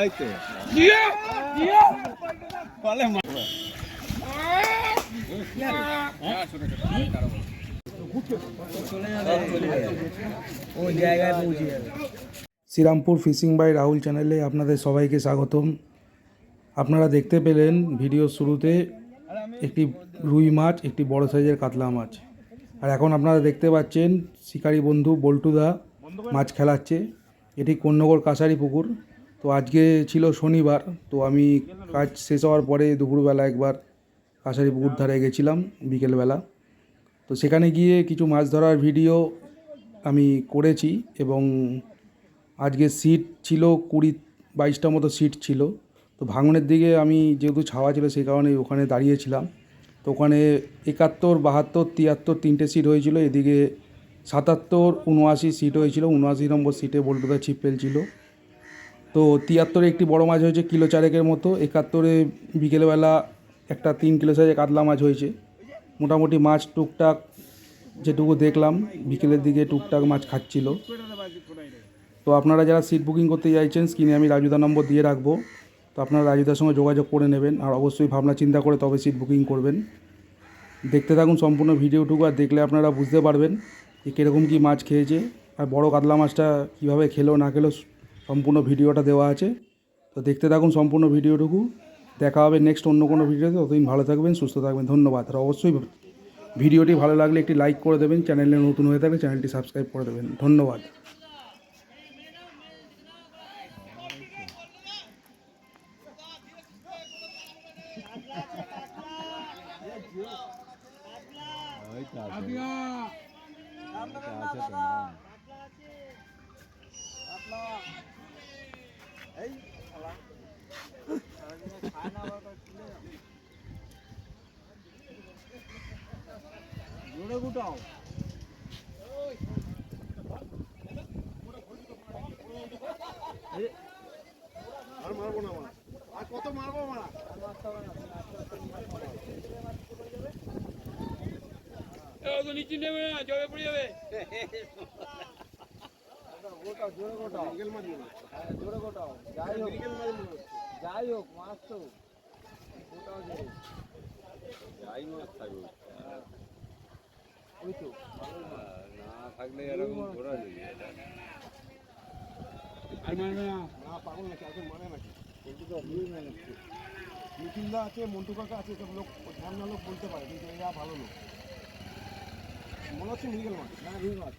মা- Serampore fishing by Rahul চ্যানেলে আপনাদের সবাইকে স্বাগতম। আপনারা দেখতে পেলেন ভিডিও শুরুতে একটি রুই মাছ একটি বড় সাইজের কাতলা মাছ। আর এখন আপনারা দেখতে পাচ্ছেন শিকারী বন্ধু বল্টুদা মাছ খেলাচ্ছে। এটি কন্যগর কাছারি পুকুর। আজকে ছিল শনিবার, তো আমি কাজ শেষ হওয়ার পরে দুপুরবেলা একবার কাছারি পুকুর ধারে গেছিলাম বিকেলবেলা। তো সেখানে গিয়ে কিছু মাছ ধরার ভিডিও আমি করেছি এবং আজকে সিট ছিল কুড়ি বাইশটা মতো সিট ছিল। তো ভাঙনের দিকে আমি যেহেতু ছাওয়া ছিল সেই কারণে ওখানে দাঁড়িয়েছিলাম তো ওখানে একাত্তর, বাহাত্তর, তিয়াত্তর তিনটে সিট হয়েছিল, এদিকে সাতাত্তর, উনআশি সিট হয়েছিল, উনআশি নম্বর সিটে বল্টুদা ছিপ ফেলছিল তো তিয়াত্তরে একটি বড় মাছ হয়েছে কিলো চারেকের মতো। একাত্তরে বিকেলবেলা একটা তিন কিলো সাইজে কাতলা মাছ হয়েছে। মোটামুটি মাছ টুকটাক যেটুকু দেখলাম, বিকেলের দিকে টুকটাক মাছ খাচ্ছিল। তো আপনারা যারা সিট বুকিং করতে চাইছেন স্ক্রিনে আমি রাজুদা নম্বর দিয়ে রাখব। তো আপনারা রাজুদার সঙ্গে যোগাযোগ করে নেবেন। আর অবশ্যই ভাবনা চিন্তা করে তবে সিট বুকিং করবেন। দেখতে থাকুন সম্পূর্ণ ভিডিওটুকু আর দেখলে আপনারা বুঝতে পারবেন যে কীরকম কী মাছ খেয়েছে। আর বড় কাতলা মাছটা কীভাবে খেলো, না খেলো সম্পূর্ণ ভিডিওটা দেওয়া আছে। তো দেখতে থাকুন সম্পূর্ণ ভিডিওটুকু। দেখা হবে নেক্সট অন্য কোনো ভিডিওতে। ততদিন ভালো থাকবেন, সুস্থ থাকবেন। ধন্যবাদ। আর অবশ্যই ভিডিওটি ভালো লাগলে একটি লাইক করে দেবেন। চ্যানেলে নতুন হয়ে থাকলে চ্যানেলটি সাবস্ক্রাইব করে দেবেন। ধন্যবাদ। ওই তো আছে। ওই তো আছে তো, হ্যাঁ। জোরে গুটাও। গোটাও জোরে গোটাও হ্যাঁ, জোরে গোটাও। যাই হোক যাই হোক মাছ তো গোটাও জোরে। যাই মাছ থাকুক। ওই তো না থাকলে এরকম ঘোরা যায় না পাগল নাকি? আগে মানে নাকি? নিখিলদা আছে মন্টু কাকা আছে সব লোক ঝামনা লোক বলতে পারে কিন্তু এরা ভালো লোক। মনে হচ্ছে মৃগেল মাছ না রুই মাছ।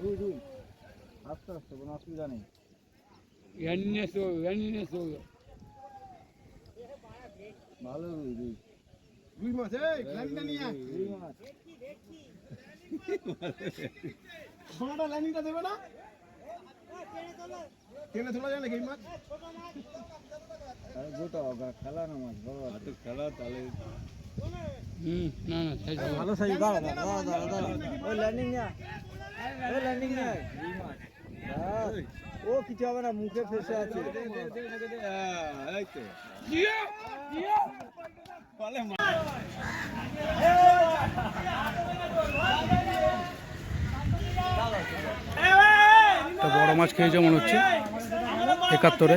রুই রুই। আস্তে আস্তে কোনো অসুবিধা নেই। ভালো রুই রুই। রুই মাছ এই নিয়ে রুই মাছ। সোনাটা লাইনটা দেবে না? টেনে তোলা যায় নাকি মাছ আরে খেলা না মাছ বড় খেলা তাহলে ভালো সাইজ দাঁড়া দাঁড়া দাঁড়া দাঁড়া ওই ল্যান্ডিং না ওই ল্যান্ডিং না রুই মাছ ব্যাস। ও কিছু হবে না মুখে ফেসে আছে। হ্যাঁ, বড় মাছ খেয়েছে মনে হচ্ছে। একাত্তরে।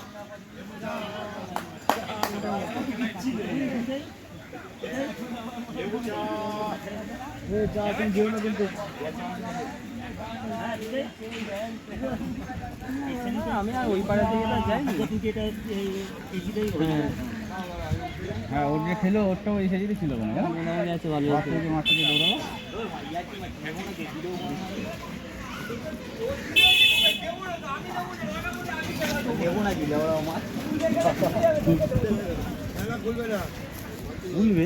আমি আর ওই পাড়া থেকে যাই হ্যাঁ ওর যে খেলো ওরটাও এই সাইজেরই ছিল মনে আছে? ভালো মাছ থেকে বুঝবে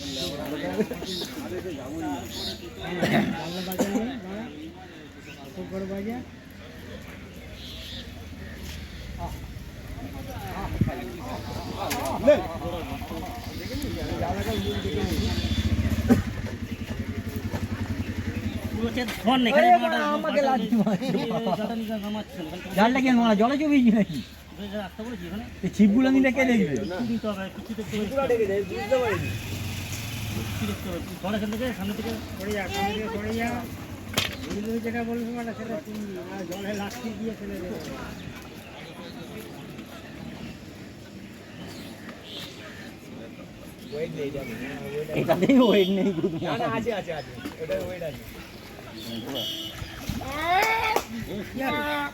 কি? মোটা বড় আছে বাংলা বাজার নেই বাংলা খুব বড় বাজার আমাকে লাগছে জালটা কেন মারা জলে চবেছি নাকি ছিপগুলো নিলে কে দেখবে যেটা বলব মানে সেটা শুনবি আর জলে লাঠি দিয়ে ফেলে দেবে। এটাতেই ওয়েট নেই আছে আছে আছে। এটা ওয়েট আছে।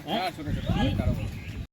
হ্যাঁ, ছোট ছোট। কারও